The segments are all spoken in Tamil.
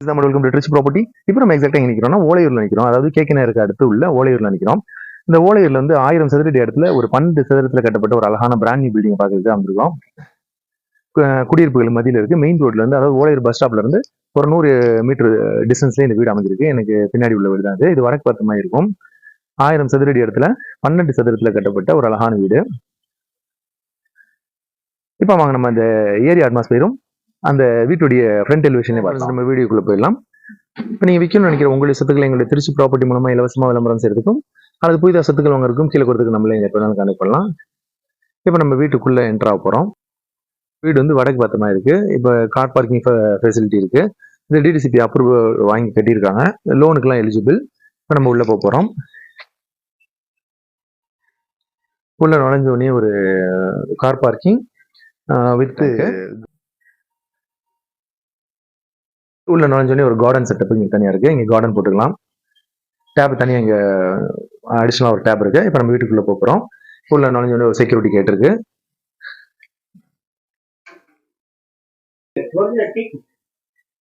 நம்ம வெல்கம் டு ப்ராப்பர்ட்டி இப்போ நம்ம எக்ஸாக்டாக நினைக்கிறோம்னா ஓலையூரில் ஓலையூர்ல நிற்கிறோம் அதாவது கேக்கே நேருக்கு அடுத்து உள்ள ஓலையூரில் நிற்கிறோம் இந்த ஓலையூரில் வந்து ஆயிரம் சதுரடி இடத்துல ஒரு பன்னெண்டு சதுரத்தில் கட்டப்பட்ட ஒரு அழகான பிராண்ட் நியூ பில்டிங் பார்க்கறதுக்கு வந்திருக்கோம். குடியிருப்புகள் மத்தியில இருக்கு. மெயின் ரோட்ல இருந்து அதாவது ஓலையூர் பஸ் ஸ்டாப்ல இருந்து ஒரு நூறு மீட்டர் டிஸ்டன்ஸ்லேயே இந்த வீடு அமைஞ்சிருக்கு. எனக்கு பின்னாடி உள்ள வீடு தான் இது. இது வடக்கு பார்த்த மாதிரி இருக்கும். ஆயிரம் சதுரடி இடத்துல பன்னெண்டு சதுரத்தில் கட்டப்பட்ட ஒரு அழகான வீடு. இப்போ வாங்க நம்ம அந்த ஏரியா அட்மாஸ்பியரும் அந்த வீட்டுடைய ஃப்ரண்ட் எலிவேஷனே பார்க்கலாம் நம்ம வீடியோக்குள்ள போயிடலாம். இப்போ நீங்க விற்கணும்னு நினைக்கிற உங்களுடைய சொத்துக்களை எங்களுடைய திருச்சி ப்ராப்பர்ட்டி மூலமா இலவசமா விளம்பரம் செய்யறதுக்கும் அல்லது புதிதாக சொத்துக்கள் வாங்குறதுக்கும் கீழே கொடுத்துக்கு நம்மளே எப்போ வேணாலும் கனெக்ட் பண்ணலாம். இப்போ நம்ம வீட்டுக்குள்ள என்ட்ரா போறோம். வீடு வந்து வடக்கு பத்தமா இருக்கு. இப்போ கார் பார்க்கிங் ஃபெசிலிட்டி இருக்கு. இந்த டிடிசிபி அப்ரூவல் வாங்கி கட்டியிருக்காங்க. லோனுக்குலாம் எலிஜிபிள் இப்போ நம்ம உள்ள போக போறோம். உள்ள நுழைஞ்ச உடனே ஒரு கார் பார்க்கிங் வித் உள்ள நுழைஞ்சோடனே ஒரு கார்டன் செட்டப் இங்கே தனியாக இருக்கு. இங்கே கார்டன் போட்டுக்கலாம். டேப் தனியாக இங்கே அடிஷ்னலாக ஒரு டேப் இருக்கு. இப்போ நம்ம வீட்டுக்குள்ளே போகிறோம் உள்ள நுழைஞ்சோடனே ஒரு செக்யூரிட்டி கேட் இருக்கு.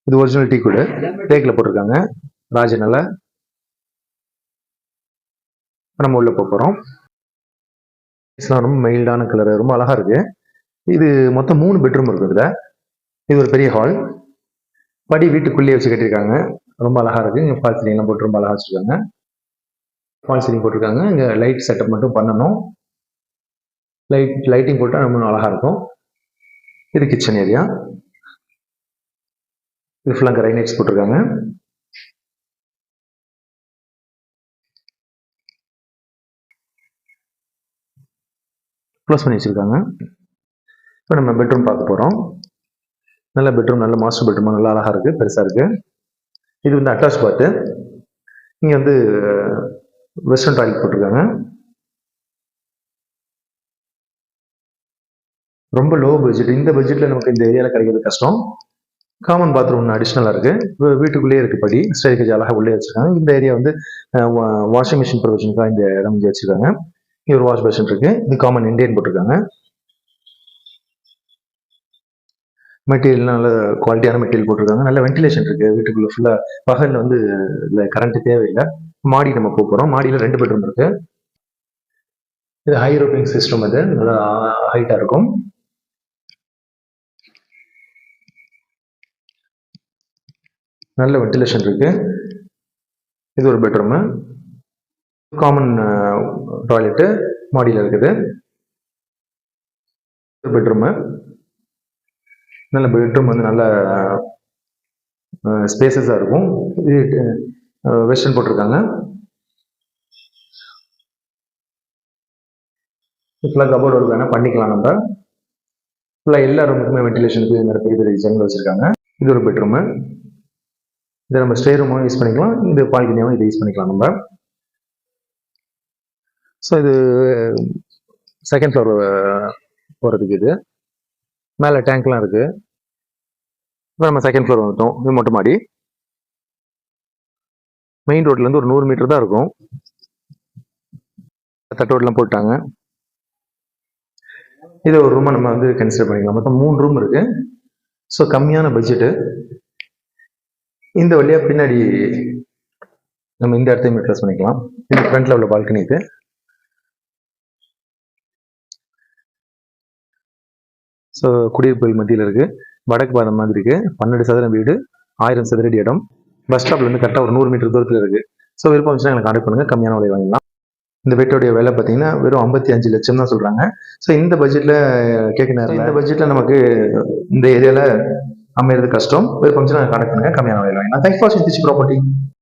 இது ஒரிஜினல் டீ கூடு. தேக்கில் போட்டிருக்காங்க. ராஜநல. நம்ம உள்ள போகிறோம் ரொம்ப மைல்டான கலர் ரொம்ப அழகா இருக்கு. இது மொத்தம் மூணு பெட்ரூம் இருக்குது இது ஒரு பெரிய ஹால் படி வீட்டுக்குள்ளேயே வச்சு கட்டியிருக்காங்க. ரொம்ப அழகா இருக்குது இங்கே ஃபால் சீலிங்லாம் போட்டு ரொம்ப அழகாக வச்சுருக்காங்க. ஃபால் சீலிங் போட்டிருக்காங்க. இங்கே லைட் செட்டப் மட்டும் பண்ணணும். லைட் லைட்டிங் போட்டால் ரொம்ப அழகாக இருக்கும். இது கிச்சன் ஏரியா இது ஃபுல்லாக கிரைனைட்ஸ் போட்டிருக்காங்க. க்ளோஸ் பண்ணி வச்சிருக்காங்க. இப்போ நம்ம பெட்ரூம் பார்க்க போகிறோம் நல்ல பெட்ரூம் நல்ல மாஸ்டர் பெட்ரூம் நல்லா அழகாக இருக்கு பெருசாக இருக்கு. இது வந்து அட்டாச் பாத்து இங்கே வந்து வெஸ்டர்ன் டாய்லெட் போட்டிருக்காங்க. ரொம்ப லோ பட்ஜெட் இந்த பட்ஜெட்டில் நமக்கு இந்த ஏரியாவில் கிடைக்கிறது கஷ்டம். காமன் பாத்ரூம் ஒன்று அடிஷ்னலாக இருக்கு. வீட்டுக்குள்ளேயே இருக்குது படி. ஸ்டேஜ் அழகாக உள்ளே வச்சிருக்காங்க. இந்த ஏரியா வந்து வாஷிங் மிஷின் ப்ரொவிஷனுக்காக இந்த இடம் இங்கே வச்சிருக்காங்க. இங்கே ஒரு வாஷ் பேஷன் இருக்கு. இது காமன் இண்டியன் போட்டிருக்காங்க. மெட்டீரியல் நல்ல குவாலிட்டியான மெட்டீரியல் போட்டிருக்காங்க. நல்ல வென்டிலேஷன் இருக்கு. வீட்டுக்குள்ள ஃபுல்லா பகல்ல வந்து கரண்ட் தேவையில்லை. மாடி நம்ம போக போறோம். மாடியில ரெண்டு பெட்ரூம் இருக்கு. இது ஹை ரோப்பிங் சிஸ்டம் அது நல்லா ஹைட்டா இருக்கும். நல்ல வென்டிலேஷன் இருக்கு. இது ஒரு பெட்ரூம் காமன் டாய்லெட்டு மாடியில் இருக்குது. பெட்ரூமு நல்ல பெட்ரூம் வந்து நல்ல ஸ்பேசஸாக இருக்கும். இது வெஸ்டர்ன் போட்டிருக்காங்க. ஃபுல்லாக கபோர்டு ஒர்க் வேணால் பண்ணிக்கலாம் நம்ம. ஃபுல்லாக எல்லா ரூமுக்குமே வென்டிலேஷனுக்கு நிறைய பெரிய பெரிய ஜன்னல் வச்சுருக்காங்க. இது ஒரு பெட்ரூமு இதை நம்ம ஸ்டே ரூமும் யூஸ் பண்ணிக்கலாம். இந்த பால்கனியாகவும் இதை யூஸ் பண்ணிக்கலாம் நம்ம. ஸோ இது செகண்ட் ஃப்ளோர் போகிறதுக்கு இது. மேலே டேங்க்லாம் இருக்குது இப்போ நம்ம செகண்ட் ஃப்ளோர் வந்துட்டோம். இது மொட்டை மாடி மெயின் ரோட்லேருந்து ஒரு நூறு மீட்டர் தான் இருக்கும். தட்டோடலாம் போட்டாங்க. இதை ஒரு ரூமை நம்ம வந்து கன்சிடர் பண்ணிக்கலாம். மொத்தம் மூணு ரூம் இருக்கு. ஸோ கம்மியான பட்ஜெட்டு இந்த வழியா பின்னாடி நம்ம இந்த இடத்தையும் யூட்டிலைஸ் பண்ணிக்கலாம். இது ஃப்ரண்ட்ல உள்ள பால்கனி இது ஸோ குடியிருப்புகள் மத்தியில் இருக்கு. வடக்கு பாதம் மாதிரி இருக்கு. பன்னெண்டு சதுரம் வீடு ஆயிரம் சதுரடி இடம். பஸ் ஸ்டாப்ல இருந்து கரெக்டாக ஒரு நூறு மீட்டர் தூரத்தில் இருக்கு. ஸோ விருப்பம் இருந்துச்சுன்னா எனக்கு கான்டாக்ட் பண்ணுங்க. கம்மியான விலை வாங்கலாம் இந்த வீட்டோடைய விலை பார்த்தீங்கன்னா வெறும் ஐம்பத்தி அஞ்சு லட்சம் தான் சொல்றாங்க. ஸோ இந்த பட்ஜெட்ல கேட்க நேரம் இந்த பட்ஜெட்ல நமக்கு இந்த ஏரியால அமையிறது கஷ்டம். விருப்பம் இருந்துச்சுன்னா கான்டாக்ட் பண்ணுங்க. கம்மியான விலை வாங்கலாம் தேங்க்ஸ் ஃபார் ப்ராப்பர்ட்டி